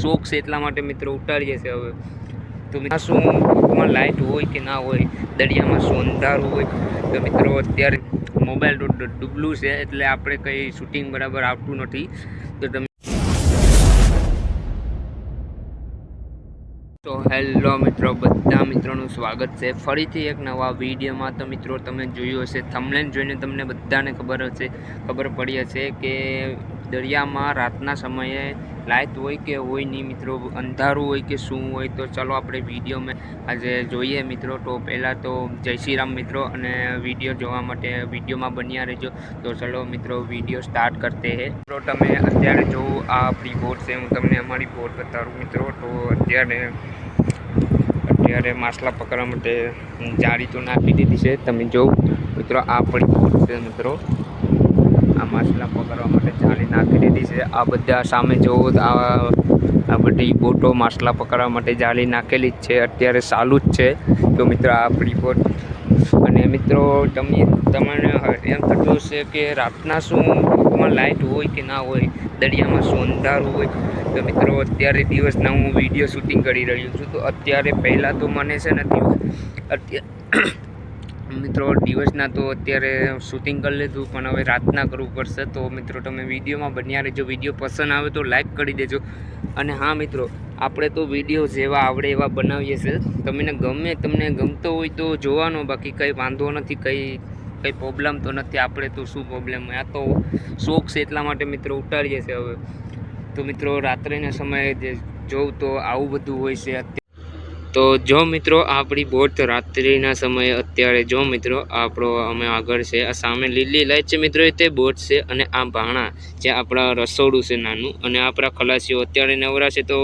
શોખ છે એટલા માટે મિત્રો ઉતારીએ છીએ હવે. તો મિત્રો, શું લાઇટ હોય કે ના હોય, દરિયામાં શું અંધારું હોય? તો મિત્રો, અત્યારે મોબાઈલ ડૂબલું છે એટલે આપણે કંઈ શૂટિંગ બરાબર આવતું નથી. તો તમે તો હેલો મિત્રો, બધા મિત્રોનું સ્વાગત છે. ફરીથી એક નવા વિડીયોમાં તો મિત્રો તમે જોયું હશે થમલેન જોઈને તમને બધાને ખબર હશે, ખબર પડી હશે કે દરિયામાં રાતના સમયે લાઇટ હોય કે હોય નહીં મિત્રો, અંધારું હોય કે શું હોય, તો ચલો આપણે વિડીયોમાં આજે જોઈએ મિત્રો. તો પહેલાં તો જય શ્રી રામ મિત્રો, અને વીડિયો જોવા માટે વિડીયોમાં બન્યા રહેજો. તો ચલો મિત્રો વીડિયો સ્ટાર્ટ કરતે હે. મિત્રો, તમે અત્યારે જો આ આપણી બોટ છે, હું તમને અમારી બોટ બતાવું મિત્રો. તો અત્યારે અત્યારે માછલા પકડવા માટે જાળી તો નાખી દીધી છે. તમે જોઉં મિત્રો, આ આપણી બોટ છે મિત્રો. માછલા પકડવા માટે જાળી નાખી દીધી છે. આ બધા સામે જોવો તો આ આ બધી બોટો માછલા પકડવા માટે જાળી નાખેલી જ છે. અત્યારે ચાલુ જ છે. તો મિત્રો, આ બોટ. અને મિત્રો, તમે, તમને એમ થતું હશે કે રાતના શું બોટમાં લાઇટ હોય કે ના હોય, દરિયામાં શું અંધારું હોય. તો મિત્રો, અત્યારે દિવસના હું વીડિયો શૂટિંગ કરી રહ્યો છું. તો અત્યારે પહેલાં તો મને છે ને અત્યારે મિત્રો, દિવસના તો અત્યારે શૂટિંગ કરી લીધું, પણ હવે રાતના કરવું પડશે. તો મિત્રો, તમે વિડીયોમાં બન્યા રહેજો. વીડિયો પસંદ આવે તો લાઈક કરી દેજો. અને હા, મિત્રો, આપણે તો વીડિયો જેવા આવડે એવા બનાવીએ છીએ. તમને ગમે, તમને ગમતો હોય તો જોવાનો. બાકી કંઈ વાંધો નથી, કંઈ કંઈ પ્રોબ્લેમ તો નથી. આપણે તો શું પ્રોબ્લેમ આ તો શોખ છે એટલા માટે મિત્રો ઉતારીએ છીએ હવે. તો મિત્રો, રાત્રિના સમયે જોઉં તો આવું બધું હોય છે. તો જો મિત્રો આપણી બોટ રાત્રિના સમયે અત્યારે, જો મિત્રો આપણો અમે આગળ છે, આ સામે લીલી લાઈટ છે મિત્રો તે બોટ છે અને આ ભાણા જે આપણા રસોડું છે નાનું અને આપણા ખલાસીઓ અત્યારે નવરા છે, તો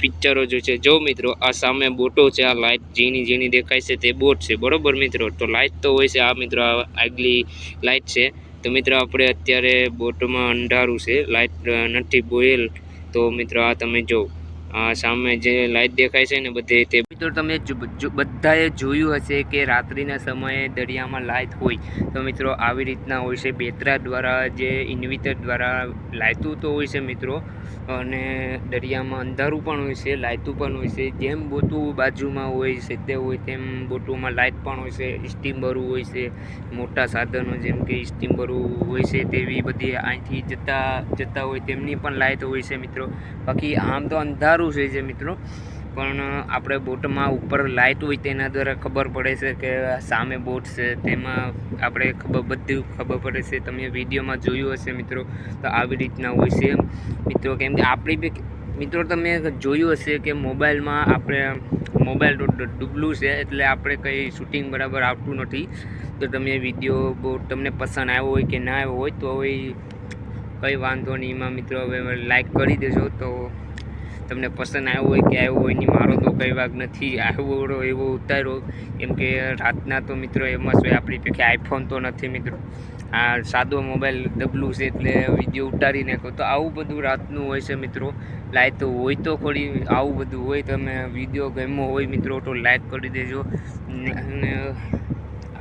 પિક્ચરો જો છે, જો મિત્રો આ સામે બોટો છે, આ લાઇટ જેની જેની દેખાય છે, તે બોટ છે, બરોબર મિત્રો? તો લાઇટ તો હોય છે, આ મિત્રો આગલી લાઈટ છે. તો મિત્રો આપણે અત્યારે બોટમાં અંધારું છે લાઇટ નથી બોયેલ. તો મિત્રો આ તમે જો આ સામે જે લાઈટ દેખાય છે ને બધે તે મિત્રો, તમે બધાએ જોયું હશે કે રાત્રિના સમયે દરિયામાં લાઇટ હોય. તો મિત્રો, આવી રીતના હોય છે. બેતરા દ્વારા જે ઇન્વિટર દ્વારા લાઇટું તો હોય છે મિત્રો. અને દરિયામાં અંધારું પણ હોય છે લાઇટું પણ હોય છે. જેમ બોટું બાજુમાં હોય છે, તે હોય તેમ બોટુમાં લાઇટ પણ હોય છે. સ્ટીમરો હોય છે, મોટા સાધનો જેમ કે સ્ટીમરો હોય છે, તેવી બધી અહીંથી જતા જતા હોય, તેમની પણ લાઇટ હોય છે મિત્રો. બાકી આમ તો અંધારું છે જે મિત્રો. પણ આપણે બોટમાં ઉપર લાઇટ હોય તેના દ્વારા ખબર પડે છે કે સામે બોટ છે. તેમાં આપણે ખબર, બધું ખબર પડે છે. તમે વિડીયોમાં જોયું હશે મિત્રો, તો આવી રીતના હોય છે. મિત્રો, કેમ કે આપણી બી, મિત્રો, તમે જોયું હશે કે મોબાઈલમાં આપણે, મોબાઈલ ડૂબલું છે, એટલે આપણે કંઈ શૂટિંગ બરાબર આવતું નથી. તો તમે વીડિયો, બોટ તમને પસંદ આવ્યો હોય કે ના આવ્યો હોય, તો હવે કંઈ વાંધો નહીં. એમાં મિત્રો, હવે લાઈક કરી દેજો તો તમને પસંદ આવ્યું હોય કે આવ્યું હોય નહીં મારો તો કંઈ વાગ નથી. આવ્યો એવો ઉતાર્યો. કેમ કે રાતના તો મિત્રો એમાં શું આપણી પેકી આઈફોન તો નથી મિત્રો. આ સાદો મોબાઈલ ડબલું છે એટલે વીડિયો ઉતારી નાખો તો આવું બધું રાતનું હોય છે મિત્રો. લાઈક તો હોય તો ખોડી, આવું બધું હોય, તમે વીડિયો ગમ્યો હોય મિત્રો તો લાઈક કરી દેજો. અને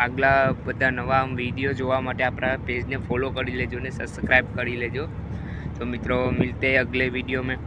આગલા બધા નવા વીડિયો જોવા માટે આપણા પેજને ફોલો કરી લેજો અને સબસ્ક્રાઈબ કરી લેજો. તો મિત્રો, મિલતે અગલે વીડિયો મેં